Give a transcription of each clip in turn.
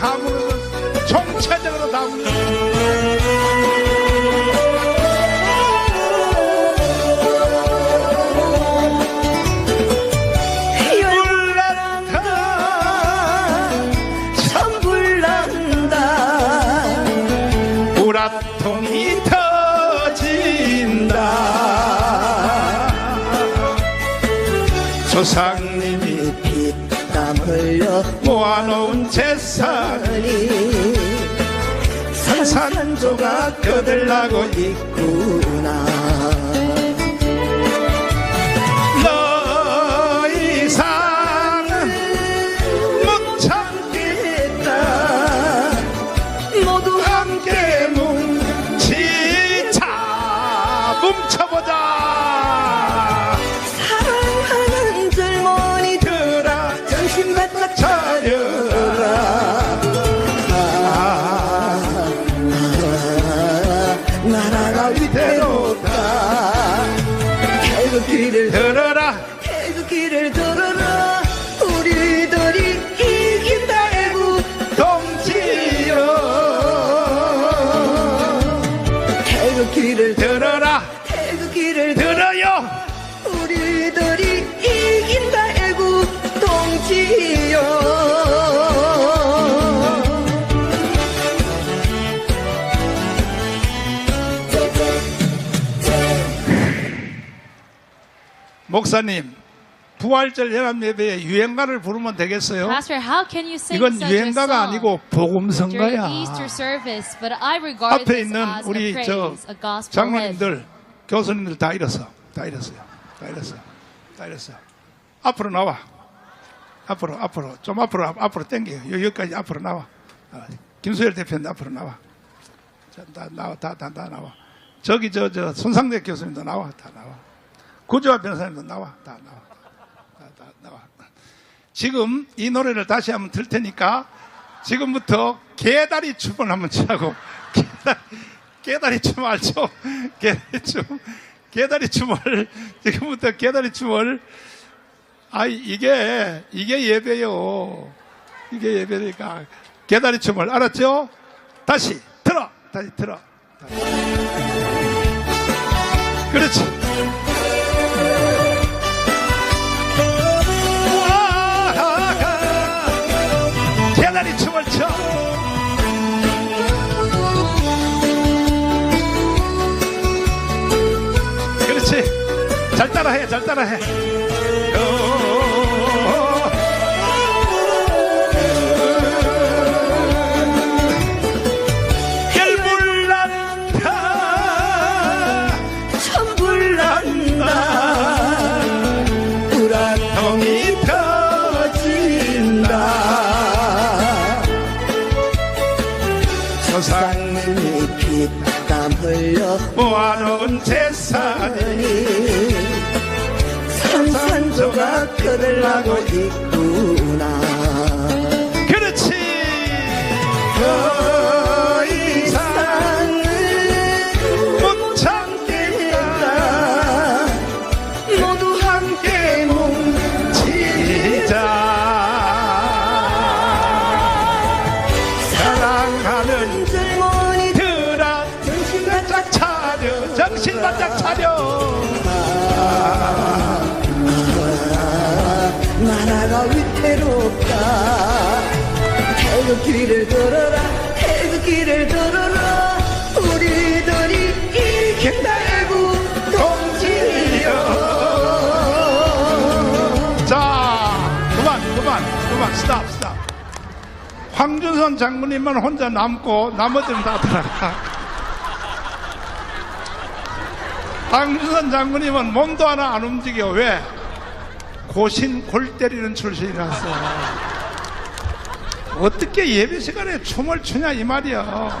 다 무너졌어 총체적으로 다 터진다. 조상님이 피땀 흘려 모아놓은 재산이 이 산산조가 거들나고 있구나 목사님 부활절 연합 예배에 유행가를 부르면 되겠어요? Pastor, how can you sing 이건 such 유행가가 song? 아니고 복음성가야. Easter service? But I regard 앞에 this 있는 as a 우리 저 praise, a gospel hymn. 장로님들 교수님들 다 잃었어 다 잃었어요. 다 잃었어 다 잃었어 앞으로 나와. 앞으로 앞으로 좀 앞으로 앞- 앞으로 당겨 여기까지 앞으로 나와. 아, 김수열 대표님 앞으로 나와. 자, 다 나와 다 다 다 나와. 저기 저 저 손상대 교수님도 나와 다 나와 구조화 변호사님도 나와. 다 나와. 다, 다 나와. 지금 이 노래를 다시 한번 들 테니까 지금부터 개다리 춤을 한번 개다리, 개다리 춤 알죠? 개다리 춤. 개다리 춤을 지금부터 개다리 춤을. 아 이게 이게 예배요. 이게 예배니까. 개다리 춤을 알았죠? 다시 들어. 다시 들어. 그렇지 잘 따라해 거 황준선 장군님만 혼자 남고 나머지는 다 들어가 황준선 장군님은 몸도 하나 안 움직여 왜? 고신 골 때리는 출신이라서 어떻게 예배 시간에 춤을 추냐 이 말이야.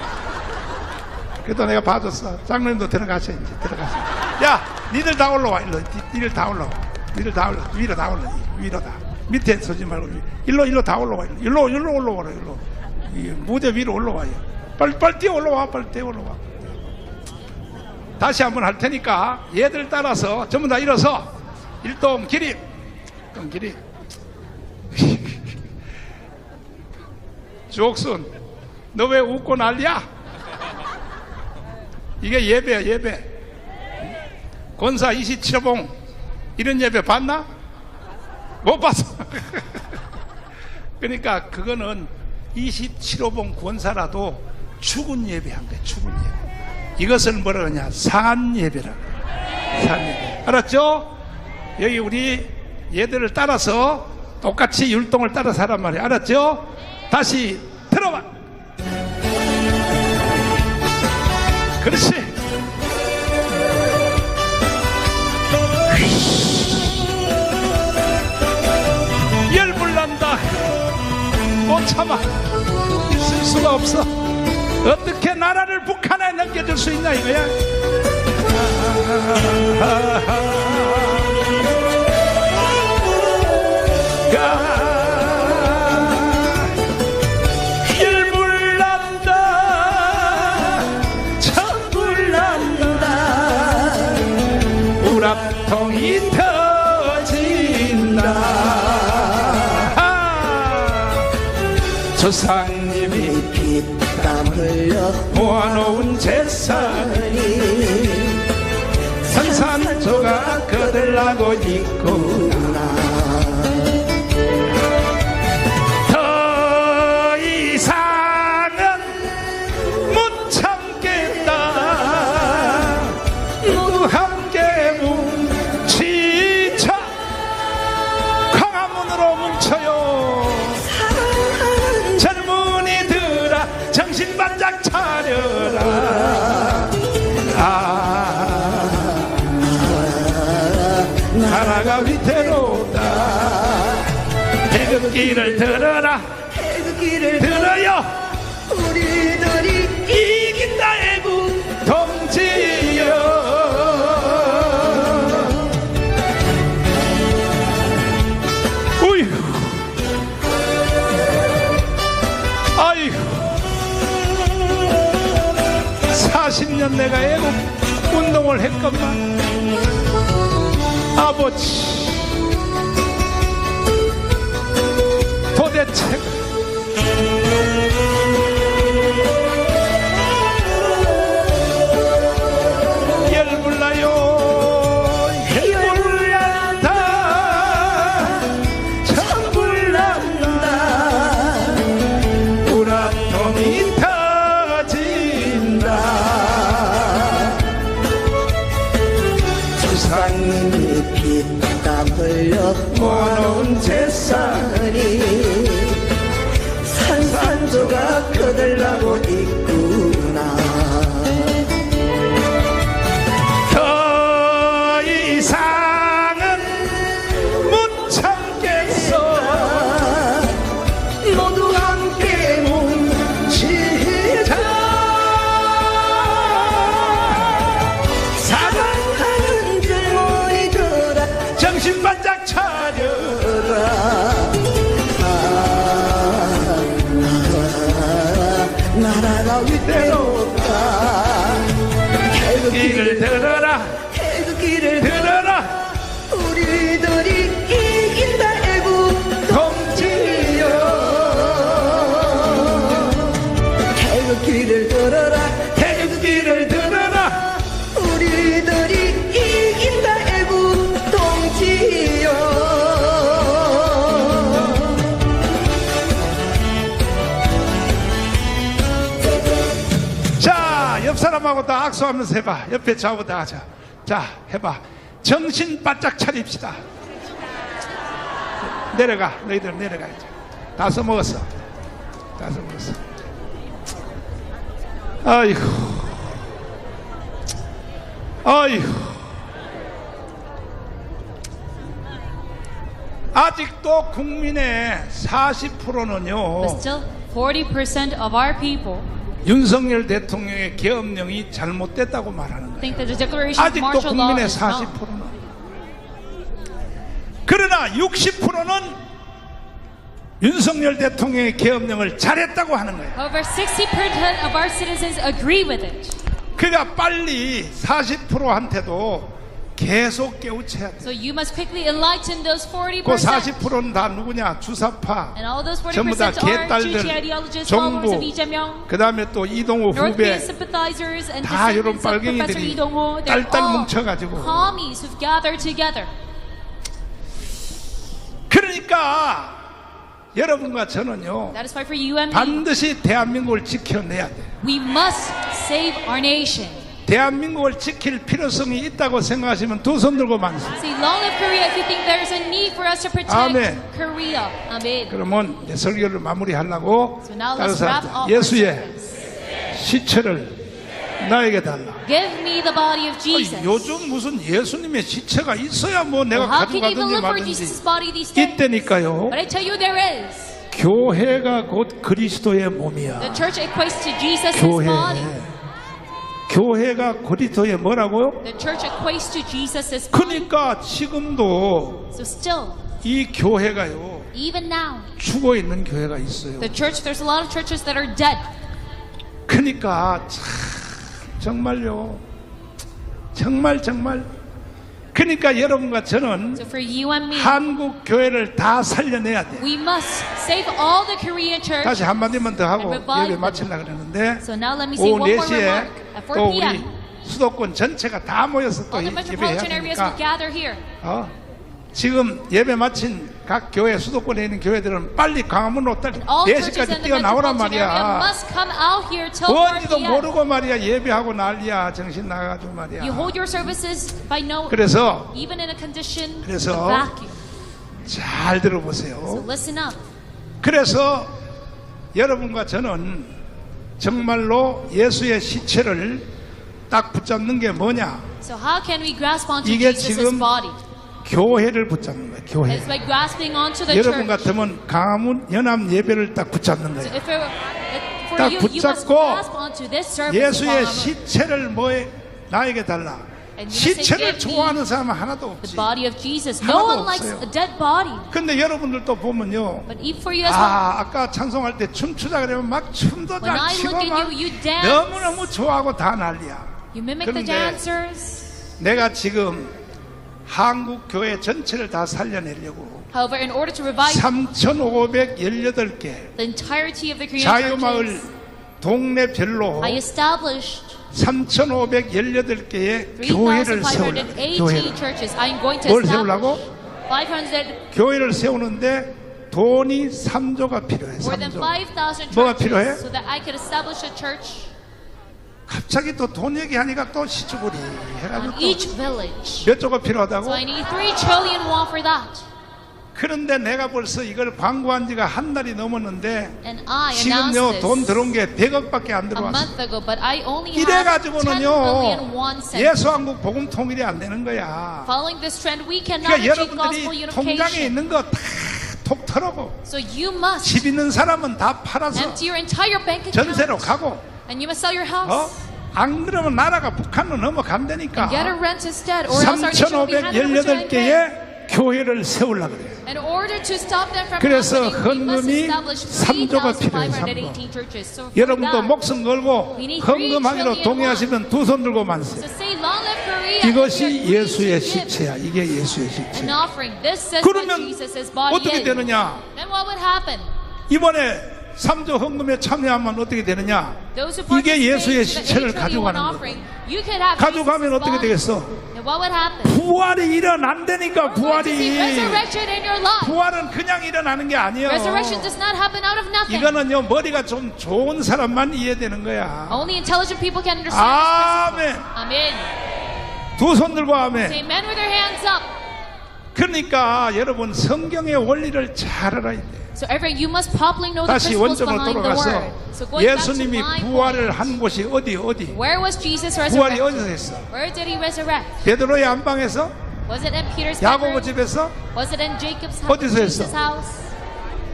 그래도 내가 봐줬어. 장로님도 들어가셔 이제 들어가셔. 야, 니들 다 올라와 일로. 니- 니들 다 올라와. 니들 다 올라. 위로 다 올라. 위로 다. 밑에 서지 말고 위- 일로 일로 다 올라와. 일로 일로 올라와라 일로. 이 무대 위로 올라와요. 빨리 빨리 뛰어 올라와. 빨리 뛰어 올라와. 다시 한번 할 테니까 얘들 따라서 전부 다 일어서 일동 기립. 일동 기립. 주옥순, 너 왜 웃고 난리야? 이게 예배야, 예배. 권사 27호봉, 이런 예배 봤나? 못 봤어. 그러니까 그거는 27호봉 권사라도 죽은 예배한 거야, 죽은 예배. 이것을 뭐라 그러냐? 산 예배라. 그래. 산 예배. 알았죠? 여기 우리 얘들을 따라서 똑같이 율동을 따라서 하란 말이야. 알았죠? 다시 들어봐. 그렇지. 열불 난다. 못 참아. 수가 없어. 어떻게 나라를 북한에 넘겨줄 수 있냐 이거야. 흘려 모아놓은 재산이 산산조각 거들나고 있구나 나라가 위태롭다. 태극기를 들어라. 태극기를 들어요. 우리들이 이긴다 애국. 동지여. 어이구. 아이고. 40년 내가 애국 운동을 했건만 아버지 도대체 태극기를 들어라. 태극기 다 악수하면서 해봐. 옆에 좌우 다 하자. 자, 해봐. 정신 바짝 차립시다. 내려가. 너희들 내려가 이제. 다 써먹었어. 다 써먹었어. 아이고. 아이고. 아직도 국민의 40%는요 But still, 40% of our people 윤석열 대통령의 계엄령이 잘못됐다고 말하는 거예요. 아직도 국민의 is wrong. 40%는 그러나 60%는 윤석열 대통령의 계엄령을 잘했다고 하는 거예요. However, 60% of our citizens agree with it. 그러니까 빨리 40%한테도 계속 깨우쳐야 돼. So you must quickly enlighten those 40%. 그 40%는 다 누구냐? 주사파, And all those 전부 다40% 개딸들, 정부, 그 다음에 또 이동호 후배, 다 이런 빨갱이들이. They're 딸딸 뭉쳐가지고. commies who've gathered together. 그러니까 여러분과 저는요 반드시 대한민국을 지켜내야 돼. we must save our nation. 대한민국을 지킬 필요성이 있다고 생각하시면 두 손 들고 만세. Say, long live Korea if you think there's a need for us to protect 아멘. Korea. 그러면 내 설교를 마무리하려고 So now 따라서 up our 예수의. 시체를 나에게 달라. Give me the body of Jesus. 아니, 요즘 무슨 예수님의 시체가 있어야 뭐 내가 Well, how can you even 가져가든지 look for 말든지 Jesus' body these days? 있다니까요. But I tell you there is. 교회가 곧 그리스도의 The 몸이야. church equates to Jesus' 교회. body. 교회가 그리스도의 뭐라고요? The church equates to Jesus' body. 그러니까 지금도 So still, 이 교회가요 even now, 죽어 있는 교회가 있어요. the church, there's a lot of churches that are dead. 그러니까 참 정말요 정말 정말 그러니까 여러분과 저는 So for you and me, 한국 교회를 다 살려내야 돼. we must save all the Korean church. 다시 한마디만 더 하고 예배. 마치려고 그러는데 So now let me say 오후 one more 4시에 remark. At 4 또 우리 수도권 전체가 다 모여서 또 예배해야 되니까. 어? 지금 예배 마친 각 교회 수도권에 있는 교회들은 빨리 churches 4시까지 in the 뛰어나오란 말이야 must come out here till 4 뭔지도. 모르고 말이야 예배하고 난리야 정신 나가가지고 말이야 You hold your services by no, 그래서 even in a condition 그래서. 잘 So 들어보세요 listen up. 그래서 여러분과 저는 정말로 예수의 시체를 딱 붙잡는 게 뭐냐 So how can we grasp onto 이게 지금 body? 교회를 붙잡는 거예요 교회 by grasping onto the 여러분 church. 같으면 강화문 연합 예배를 딱 붙잡는 So 거예요 if it, it- for 딱 you, you must 붙잡고 grasp onto this service. 예수의. 시체를 뭐에 나에게 달라 시체를 "Give me 좋아하는 사람은 하나도 The 없지 body of Jesus. 하나도 No one likes 없어요. a dead body. 근데 여러분들도 보면요. 아 아까 찬송할 때 춤추자 그러면 막 춤도 잘 at 막 you, you dance. 너무너무 좋아하고 다 난리야 You mimic the 그런데 dancers. 내가 지금 한국 교회 전체를 다 살려내려고 However, in order to revive 3,518개 the entirety of the Korean 자유마을 동네별로 I established 3,518개의 교회를 세우려고 3,518 교회를 세우려고? 500, 교회를 세우는데 돈이 3조가 필요해 more than 3조 5,000 뭐가 필요해? 갑자기 또 돈 얘기하니까 또 시주부리 해가지고. 몇 조가 필요하다고? So I need 3 trillion won for that. 그런데 내가 벌써 이걸 광고한 지가 한 달이 넘었는데 지금요 돈 들어온 게 100억밖에 안 a 들어왔어 month ago, but I only have 10 이래 가지고는요 billion won sent. 예수 한국 복음 통일이 안 되는 거야 그러니까 여러분들이 통장에. 있는 거 다 톡 털어고 집 있는 사람은 다 팔아서. 전세로 가고. 어? 안 그러면 나라가 북한으로 넘어간다니까 Get a rent instead, or else our nation will be handed over to NK. 3,518개의 교회를 세우려고 그래요 In order to stop them from 그래서 헌금이 establish 3조가 필요해요, 3,518 churches. So for 여러분도 that, 목숨 걸고 We need three 헌금하기로 동의하시면 두 손 들고 만세. 이것이 예수의 시체야 이게 예수의 시체 그러면 어떻게. 되느냐 Then what would happen? 이번에 3조 헌금에 참여하면 어떻게 되느냐 이게 예수의 시체를 8 trillion 가져가는 거예요 가져가면 어떻게. 되겠어? 부활이 일어난다니까 부활이. 부활은 그냥 일어나는 게 아니에요. 이거는요 머리가 좀 좋은 사람만 이해되는 거야 아멘. 두 손 들고 아멘. 그러니까 여러분 성경의 원리를 잘 알아야 돼 So everyone, you must properly know the 다시 principles 원점으로 behind the 돌아가서 word. So going back to 예수님이 my 부활을 point, 한 곳이 어디 어디 where was Jesus 부활이 resurrected? 어디서 했어 Where did he resurrect? 베드로의 안방에서 Was it in Peter's 야고보 bedroom? 집에서 Was it in Jacob's house? 어디서 했어? Jesus' house?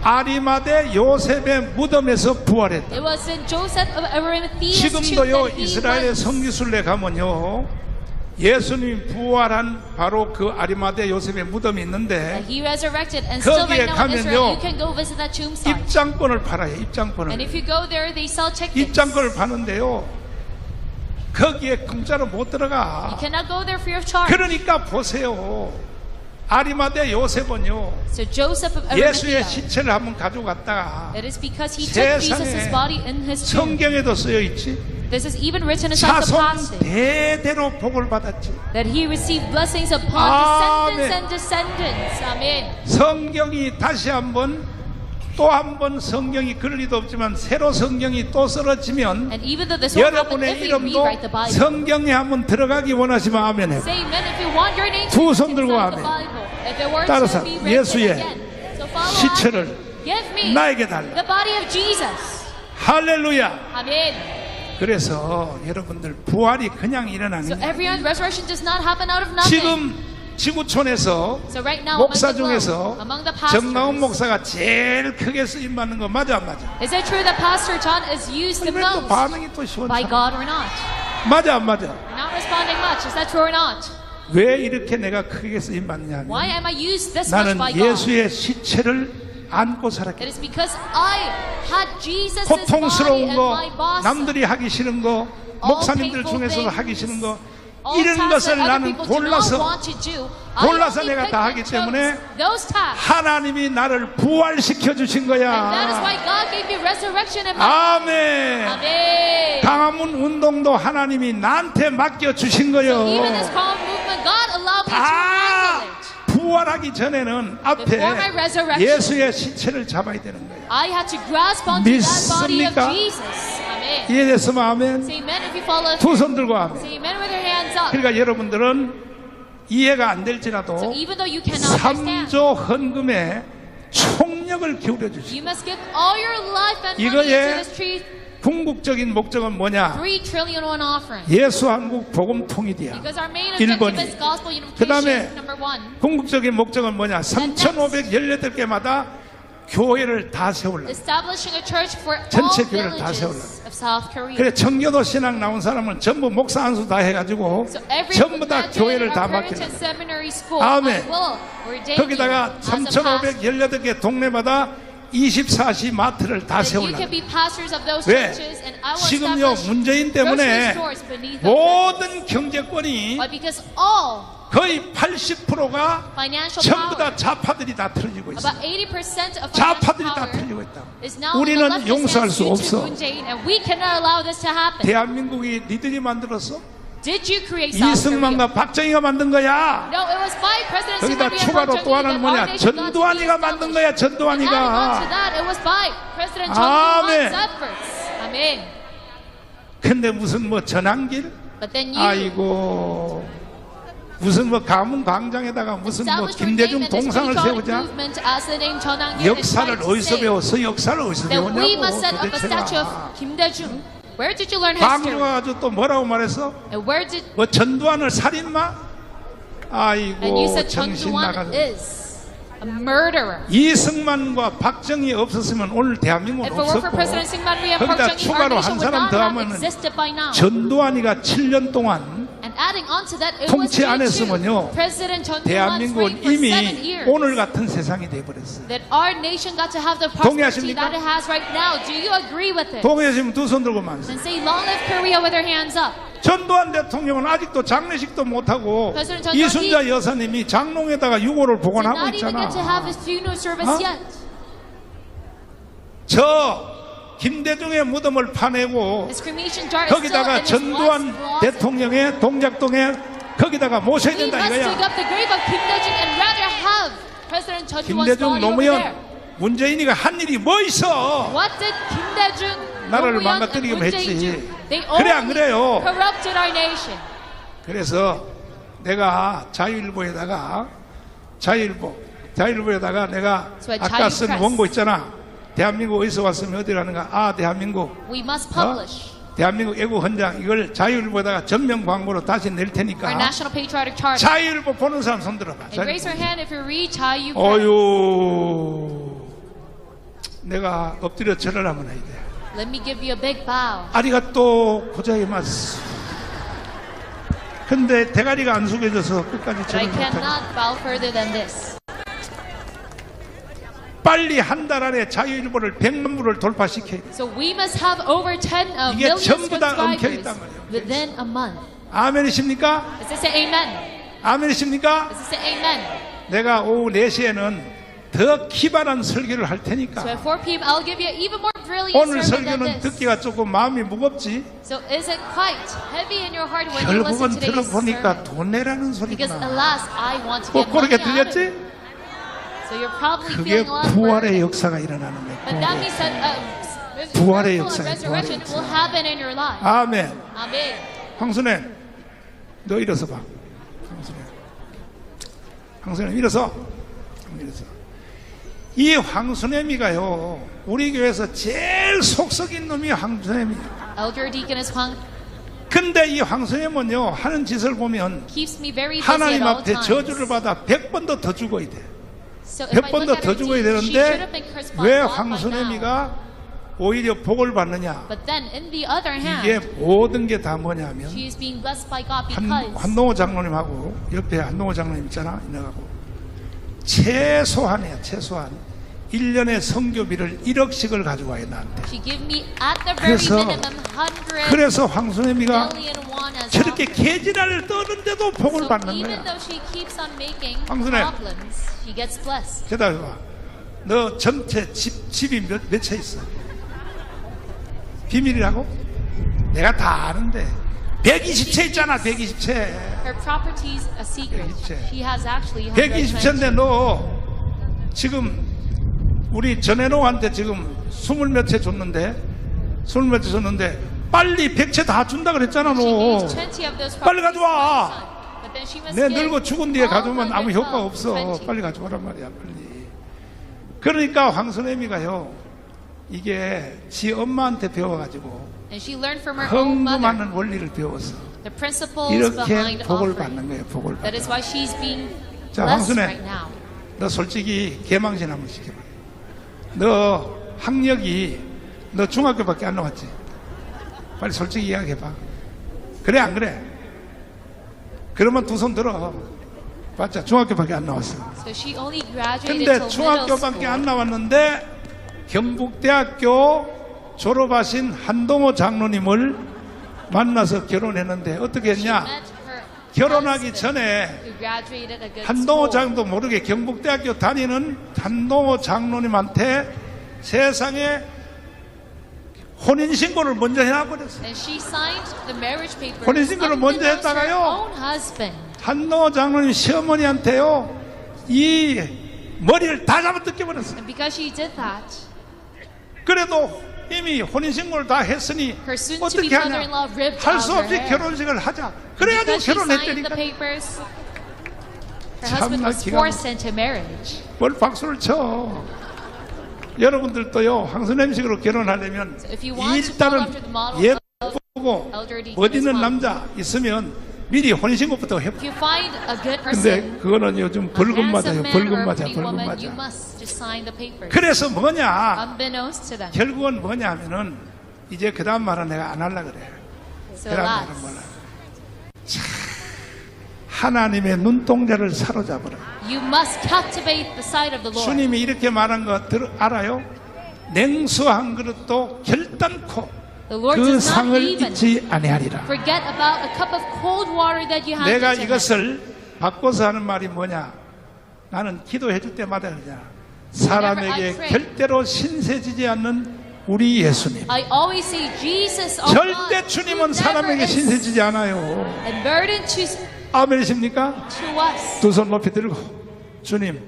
아리마대 요셉의 무덤에서 부활했다. It was in Joseph of Arimathea's tomb 지금도요 that he 이스라엘의 went. 성지순례 가면요 예수님 부활한 바로 그 아리마대 요셉의 무덤이 있는데 거기에 가면요. 입장권을 팔아요 입장권을. 입장권을 파는데요 거기에 공짜로 못 들어가. 그러니까 보세요 아리마대 요셉은요 So Joseph of 예수의 시체를 한번 가져갔다가 it is because he took Jesus' 세상에 body in his tomb. 성경에도 쓰여 있지 This is even written inside the 자손 대대로 복을 받았지 that he received blessings upon descendants and descendants. Amen. 성경이 다시 한번 또 한 번 성경이 그럴 리도 없지만 새로 성경이 또 쓰러지면 여러분의 이름도 성경에 한번 들어가기 원하시면 아멘 해. say amen if you want your name to 두 be 손 들고 inside the 아멘. 따라서 예수의 시체를 나에게 달라. 할렐루야. Amen. 그래서 여러분들 부활이 그냥 일어나는 So. 지금 지구촌에서 So right now 목사 중에서 정나온 목사가 제일 크게 쓰임 받는 거 맞아 안 맞아? is it true that Pastor John is used the most 반응이 또 by? God or not? 맞아 안 맞아? You're not responding much. Is that true or not? 왜 이렇게 내가 크게 쓰임 하면 Why am I used this much 나는 by God? 예수의 시체를 안고 살았기 고통스러운 거. 남들이 하기 싫은 거 목사님들 중에서도 하기 싫은 거 이런 것을 나는 골라서 골라서 내가 다 하기 때문에. 하나님이 나를 부활시켜 주신 거야. 아멘 Amen. 강화문 운동도 하나님이 나한테 맡겨 주신 거예요 this calm movement, God allowed me to 다. 부활하기 전에는 앞에 Before my resurrection. 예수의 시체를 잡아야 되는 거야 I had to grasp onto that body of 믿습니까? 이해됐으면 아멘. 두 손 들고 아멘. 그러니까 여러분들은 이해가 안 될지라도 So even though you cannot understand, 3조 헌금에 총력을 기울여 주시 you must give all your life and money 이거의 into this tree. 궁극적인 목적은 뭐냐. 예수 한국 복음 통일이야 Because our main objective 일번이. is gospel 그다음에 unification. Number one. 궁극적인 목적은 뭐냐 3,518개마다 교회를 다 all 전체 교회를 다 Korea. 그래 청교도 신앙 나온 사람은 전부 목사 안수 다 해가지고 So 전부 다 교회를 다 School, 아멘. 거기다가 you as a pastor. 3,518개 동네마다 24시 마트를 다 those 왜? 지금요 문재인 때문에. 모든 경제권이 거의 80%가 financial 전부 다 좌파들이 다 틀어지고 있어. about 80% of financial 좌파들이 다 틀리고 있다. 우리는 용서할 수 없어. 대한민국이 니들이 만들었어? 이승만과 박정희가 만든 거야. No, it was by President 거기다 추가로 또 하나는 뭐냐? 전두환이가 만든 거야. 전두환이가. 아멘. Amen. 근데 무슨 뭐 전환길? 아이고. 무슨 뭐 가문 광장에다가 무슨 뭐 김대중 동상을 세우자? 역사를 어디서 배웠어? 역사를 어디서 배웠냐고 도대체가. Where did you learn history? 광주가 가지고 또 뭐라고 말했어? And where did 뭐 전두환을 살인마? 아이고 정신 나가서 is a murderer. 이승만과 박정희 없었으면 오늘 대한민국은 없었고 거기다 추가로 한 사람 더 now. 전두환이가 7년 동안 And adding on to that, it was 통치 안 했으면요 대한민국은 이미. 오늘 같은 세상이 돼버렸어요 동의하십니까? 동해지면 두 손 들고 만세 And say, long live Korea with your hands up. 전두환 대통령은 아직도 장례식도 못하고 이순자 여사님이 장롱에다가 유골을 보관하고 있잖아. 저 김대중의 무덤을 파내고 거기다가 전두환. 대통령의 동작동에 거기다가 모셔야 된다 이거야. 김대중 노무현. 문재인이가 한 일이 뭐 있어? 나라를 망가뜨리기만 했지. 그래, 안 그래요? 그래서 내가 자유일보에다가 자유일보 자유일보에다가 내가 아까 쓴. 원고 있잖아. 대한민국 어디서 왔으면 어디 가는가? 아 대한민국 We must 어? publish. 대한민국 애국 헌장 이걸 자유일보다가 전면 광고로 다시 낼 테니까 National Patriotic Charter. 자유일보 보는 사람 손 들어봐. And raise your hand if you read Chayu. 어유 내가 엎드려 절을 하면 해야 돼. Let me give you a big bow. 아리가또 고자이마스. 근데 대가리가 안 숙여져서 끝까지 절을 못해. cannot bow further than this. 빨리 한 달 안에 자유일보를 100만 부를 돌파시켜야 돼. So we must have over 10 uh, 이게 전부 다 엉켜 있단 말이에요. within a month. 아멘이십니까? Is this an amen? 아멘이십니까? Is this an amen? 내가 오후 4시에는 더 기발한 설교를 할 So 테니까 at 4 p.m. I'll give you even more brilliant 오늘 설교는. 듣기가 조금 마음이 무겁지? So is it quite heavy in your heart when you listen 결국은 today's 들어보니까 sermon? 돈 내라는 소리구나. alas, I want to 꼭 get money 그렇게 out of. 들렸지? So 그게 부활의. 역사가 일어나는 uh, res- 부활의 life. 아멘. Amen. 황순애, 너 일어서 봐. 황순애. 황순애, 일어서. 일어서. 이 황순애미가요, 우리 교회에서 제일 속썩 인 놈이 황순애미야. Elder Deaconess Huang 근데 이 황순애는요, 하는 짓을 보면 하나님 앞에. 저주를 받아 100번도 더 죽어야 돼. Look at 더 her 죽어야 되는데 왜. 황순애미가 오히려 복을 받느냐? 이게 모든 게 다 뭐냐면 한, 한동호 장로님하고 옆에 한동호 장로님 있잖아 이나가고 최소한이야 최소한 1년에 성교비를 1억씩을 가지고 와요 나한테 그래서- minimum 100 그래서 황순애미가 저렇게. 계지랄을 떠는데도 복을 So 받는 거야 황순애. 대답해봐 너 전체 집, 집이 몇, 몇 채 있어 비밀이라고? 내가 다 아는데 120채 있잖아 120채 Her properties a secret. 120채. She has actually 120채인데 120. 너 지금 우리 전해노한테 지금 스물 몇 채 줬는데 스물 몇 채 줬는데 빨리 100채 다 준다 그랬잖아 너 needs 20 of those 빨리 가져와. 내 늙어 죽은 뒤에 가져오면 아무 112, 효과 없어 20. 빨리 가져오란 말이야 빨리 그러니까 황선애미가요 이게 지 엄마한테 배워가지고 헌금하는 원리를 배웠어 이렇게 복을. 받는 거예요 복을 being 자, now. 너 솔직히 개망신 한번 시켜봐. 너 학력이 너 중학교밖에 안 나왔지? 빨리 솔직히 이야기해봐. 그래 안 그래? 그러면 두 손 들어. 맞자 중학교밖에 안 나왔어. So 근데 중학교밖에. 안 나왔는데 경북대학교 졸업하신 한동호 장로님을 만나서 결혼했는데 어떻게 했냐? 결혼하기 전에 한동호. 장도 모르게 경북대학교 다니는 한동호 장로님한테 세상에 혼인 신고를 먼저 해놔버렸어. And she signed the marriage papers 혼인 신고를 먼저 했다가요. 한동호 장로님 시어머니한테요, 이 머리를 다 잡아 뜯겨 버렸어. And because she did that, 그래도 이미 혼인신고를 다 했으니 어떻게 하냐? 할 수 없이. 결혼식을 하자. 그래가지고 결혼했다니까. 참나 기가. 뭘 박수를 쳐. 여러분들도요, 황선엠식으로 결혼하려면 일단은 예쁘고 멋있는. 남자 있으면 미리 혼인신고부터 해봐. 근데 그거는 요즘 벌금 맞아요. 벌금 맞아. 벌금 맞아. 그래서 뭐냐? 결국은 뭐냐 하면은 이제 그 다음 말은 내가 안 할라 그래. 그 다음 말은. 자, 하나님의 눈동자를 사로잡으라. 주님이 이렇게 말한 거 들, 알아요? 냉수 한 그릇도 결단코 그 상을 잊지 아니하리라. forget about a cup of cold water that you have 내가. 이것을 바꿔서 하는 말이 뭐냐? 나는 기도해 줄 때마다 그러냐. 사람에게. 절대로 신세지지 않는 우리 예수님. I always say Jesus, our 절대 주님은 사람에게 신세지지 않아요. 아멘이십니까? 두 손 높이 들고 주님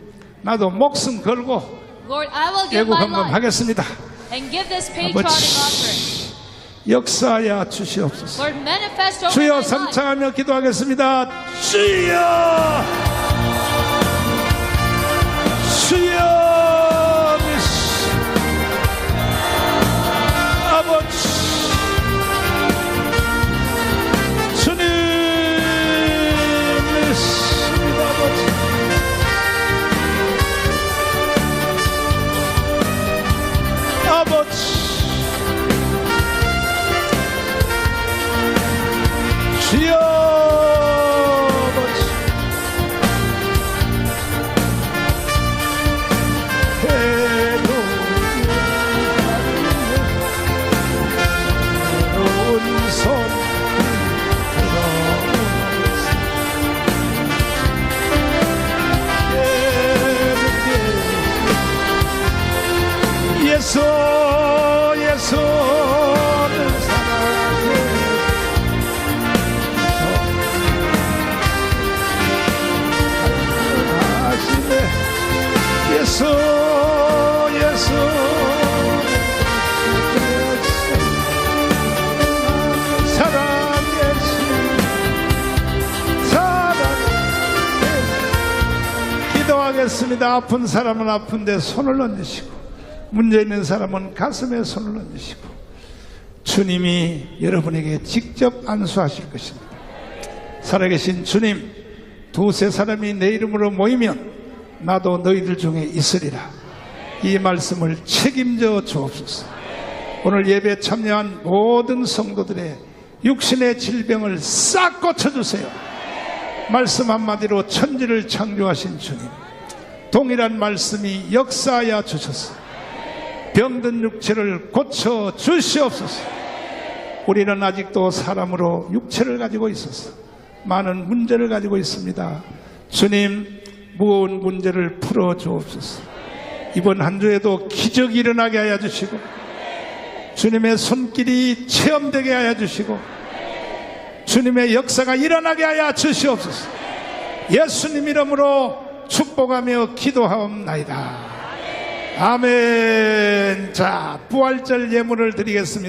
나도 목숨 걸고 Lord, I will give 애국 my 헌금 life 하겠습니다. and give this patriotic 아버지. 역사하여 주시옵소서. 주여. 삼창하며 기도하겠습니다. 주여 주여 아픈 사람은 아픈데 손을 얹으시고 문제 있는 사람은 가슴에 손을 얹으시고 주님이 여러분에게 직접 안수하실 것입니다. 살아계신 주님 두세 사람이 내 이름으로 모이면 나도 너희들 중에 있으리라. 이 말씀을 책임져 주옵소서. 오늘 예배 참여한 모든 성도들의 육신의 질병을 싹 고쳐주세요. 말씀 한마디로 천지를 창조하신 주님 동일한 말씀이 역사하여 주셔서 병든 육체를 고쳐 주시옵소서 우리는 아직도 사람으로 육체를 가지고 있어서 많은 문제를 가지고 있습니다. 주님, 무거운 문제를 풀어 주옵소서. 이번 한 주에도 기적이 일어나게 하여 주시고, 주님의 손길이 체험되게 하여 주시고, 주님의 역사가 일어나게 하여 주시옵소서. 예수님 이름으로 축복하며 기도하옵나이다. 아멘. 자, 부활절 예물을 드리겠습니다.